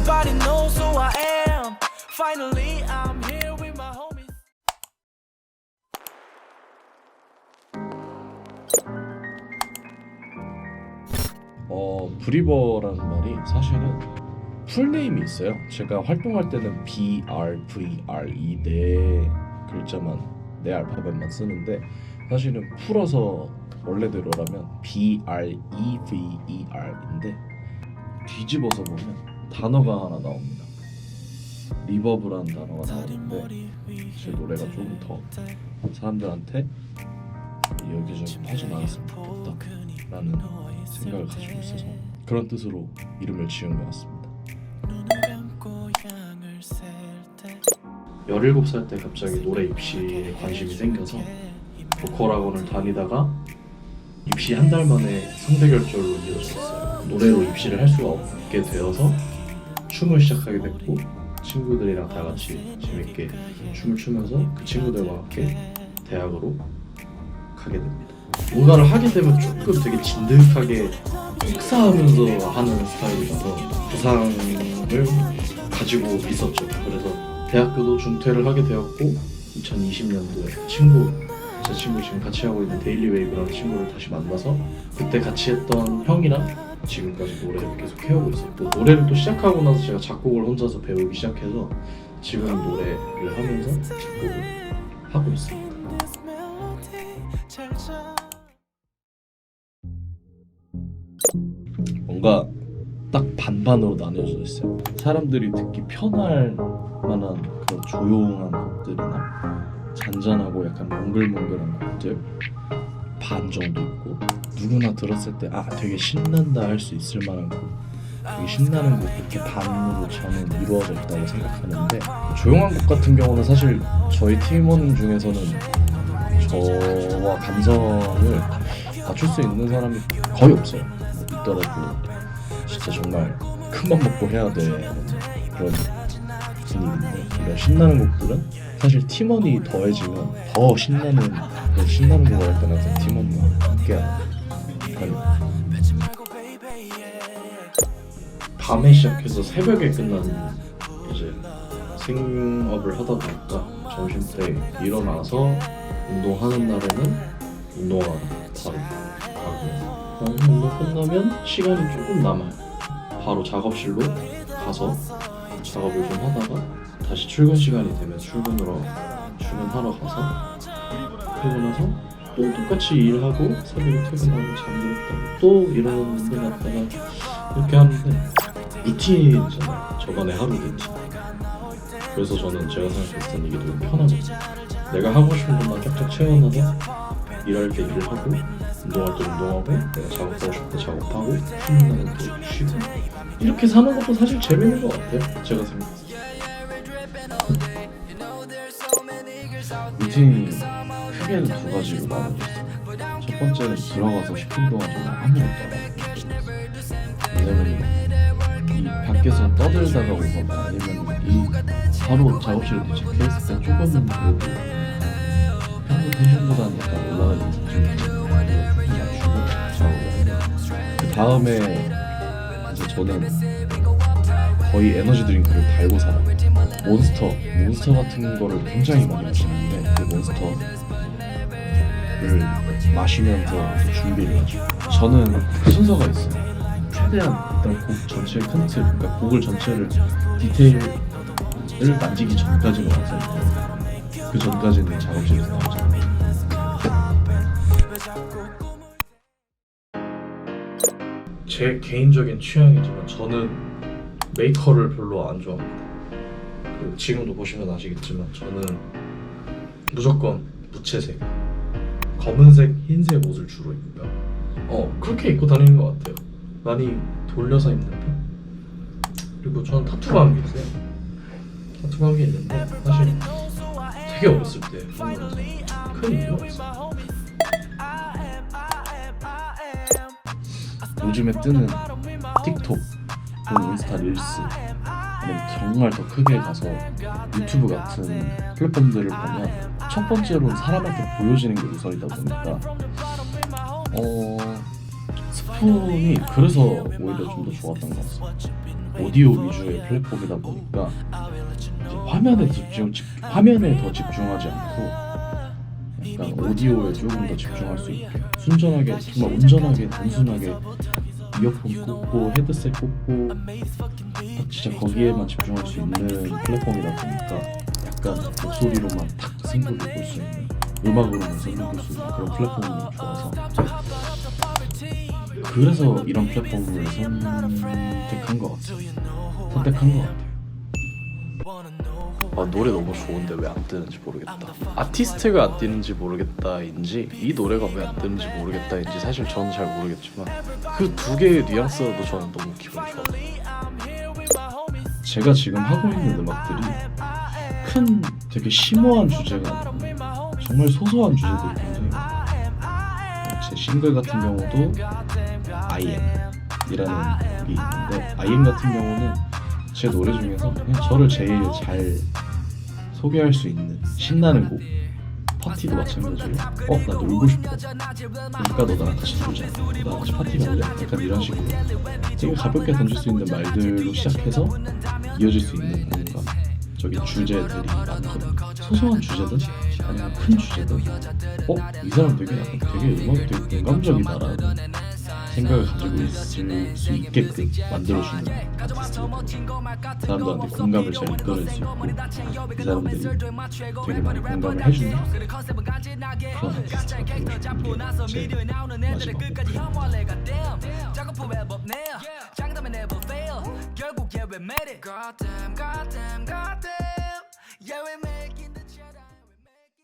Everybody knows who I am. Finally, I'm here with my homies. 어 브리버라는 말이 사실은 풀네임이 있어요. 제가 활동할 때는 B R V R E 네 글자만 네 알파벳만 쓰는데 사실은 풀어서 원래대로라면 B R E V E R인데 뒤집어서 보면 단어가 하나 나옵니다. 리버브라는 단어가 나오는데 제 노래가 조금 더 사람들한테 여기저기 퍼져나갔으면 좋겠다라는 생각을 가지고 있어서 그런 뜻으로 이름을 지은 것 같습니다. 17살 때 갑자기 노래 입시에 관심이 생겨서 보컬 학원을 다니다가 입시 한 달 만에 성대 결절로 이어졌어요. 노래로 입시를 할 수가 없게 되어서 춤을 시작하게 됐고 친구들이랑 다 같이 재밌게 춤을 추면서 그 친구들과 함께 대학으로 가게 됩니다. 뭔가를 하게 되면 조금 되게 진득하게 흡사하면서 하는 스타일이라서 부상을 가지고 있었죠. 그래서 대학교도 중퇴를 하게 되었고 2020년도에 친구 제 친구 지금 같이 하고 있는 데일리 웨이브라는 친구를 다시 만나서 그때 같이 했던 형이랑 지금까지 노래를 계속 해오고 있었고 노래를 또 시작하고 나서 제가 작곡을 혼자서 배우기 시작해서 지금 노래를 하면서 작곡을 하고 있습니다. 뭔가 딱 반반으로 나뉘어져 있어요. 사람들이 듣기 편할 만한 그런 조용한 곡들이나 잔잔하고 약간 몽글몽글한 곡들 반 정도 있고 누구나 들었을 때 아 되게 신난다 할 수 있을 만한 곡 되게 신나는 곡 이렇게 반으로 저는 이루어져 있다고 생각하는데 조용한 곡 같은 경우는 사실 저희 팀원 중에서는 저와 감성을 맞출 수 있는 사람이 거의 없어요. 뭐 있더라도 진짜 정말 큰맘 먹고 해야 되는 그런 분위기인데 이런 신나는 곡들은 사실 팀원이 더해지면 더 신나는 그런 신나는 곡을 할 때는 항상 팀원과 함께 하는 그런 밤에 시작해서 새벽에 끝나는 이제 생업을 하다 보니까 점심 때 일어나서 운동하는 날에는 운동하러 바로 가고 어, 운동 끝나면 시간이 조금 남아요. 바로 작업실로 가서 작업을 좀 하다가 다시 출근 시간이 되면 출근으로 출근하러 가서 그리고 나서 또 똑같이 일하고 새벽에 퇴근하고 잠들었다가 또 일어나서 운동했다가 이렇게 하는데 루틴이잖아요. 저만의 하루 루틴. 그래서 저는 제가 생각했을 땐 이게 되게 편하거든요. 내가 하고 싶은 것만 쫙쫙 채워놔서 일할 때 일을 하고 운동할 때 운동하고 내가 작업하고 싶을 때 작업하고 쉬는 날은 또 쉬고 이렇게 사는 것도 사실 재밌는 것 같아요. 제가 생각했을 때. 루틴이 크게는 두 가지로 나눠졌어요. 첫 번째는 들어가서 10분 동안 정말 아무것도 안 하고 왜냐면 이 밖에서 떠들다가 오거나 아니면 이 바로 작업실에 도착했을 때 조금은 그래도 다음에 이제 저는 거의 에너지 드링크를 달고 살아요 몬스터 몬스터 같은 거를 굉장히 많이 마시는데 그 몬스터를 마시면서 준비를 하죠 저는 순서가 있어요 최대한 일단 곡 전체의 큰 틀, 그러니까 곡을 전체를 디테일을 만지기 전까지는 완성. 그 전까지는 작업실에서 나오지 않아요. 제 개인적인 취향이지만 저는 메이커를 별로 안 좋아합니다. 그 지금도 보시면 아시겠지만 저는 무조건 무채색, 검은색, 흰색 옷을 주로 입고요. 어 그렇게 입고 다니는 것 같아요. 많이 돌려서 입는 편. 그리고 저는 타투가 한게 있어요. 타투가 한게 있는데 사실 되게 어렸을 때 한 거라서 큰 이유가 없어요. 요즘에 뜨는 틱톡, 또는 인스타 릴스, 정말 더 크게 가서 유튜브 같은 플랫폼들을 보면 첫 번째로는 사람한테 보여지는 게 우선이다 보니까 어 스푼이 그래서 오히려 좀 더 좋았던 것 같습니다. 오디오 위주의 플랫폼이다 보니까 화면에 집중 집, 화면에 더 집중하지 않고 약간 오디오에 조금 더 집중할 수 있게 순전하게 정말 온전하게 단순하게 이어폰 꽂고 헤드셋 꽂고 딱 진짜 거기에만 집중할 수 있는 플랫폼이다 보니까 약간 목소리로만 탁 생각을 볼수 있는 음악으로만 생각을 볼수 있는 그런 플랫폼이 좋아서. 그래서 이런 플랫폼을 선택한 것 같아요. 선택한 것 같아요 아 노래 너무 좋은데 왜 안 뜨는지 모르겠다. 아티스트가 안 뜨는지 모르겠다인지 이 노래가 왜 안 뜨는지 모르겠다인지 사실 저는 잘 모르겠지만 그 두 개의 뉘앙스도 저는 너무 기분이 좋아요. 제가 지금 하고 있는 음악들이 큰 되게 심오한 주제가 아니고 정말 소소한 주제들이 굉장히 많아요. 제 싱글 같은 경우도 I Am이라는 곡이 있는데 I Am 같은 경우는 제 노래 중에서 그냥 저를 제일 잘 소개할 수 있는 신나는 곡 파티도 마찬가지로 어? 나 놀고 싶어 그러니까 너 나랑 같이 놀자 나 같이 파티 갈래 약간 이런 식으로 되게 가볍게 던질 수 있는 말들로 시작해서 이어질 수 있는 공감 적인 주제들이 많거든요 소소한 주제든 아니면 큰 주제든 어? 이 사람 되게 약간 되게 음악이 되게 공감적이다라는 생각을 가지고 있을 수 있게끔 만들어주는 아티스트거든요 사람들한테 공감을 잘 이끌어낼 수 있고 이 사람들이 되게 많이 공감을 해주는 그런 아티스트가 되고 싶은 게제 마지막 목표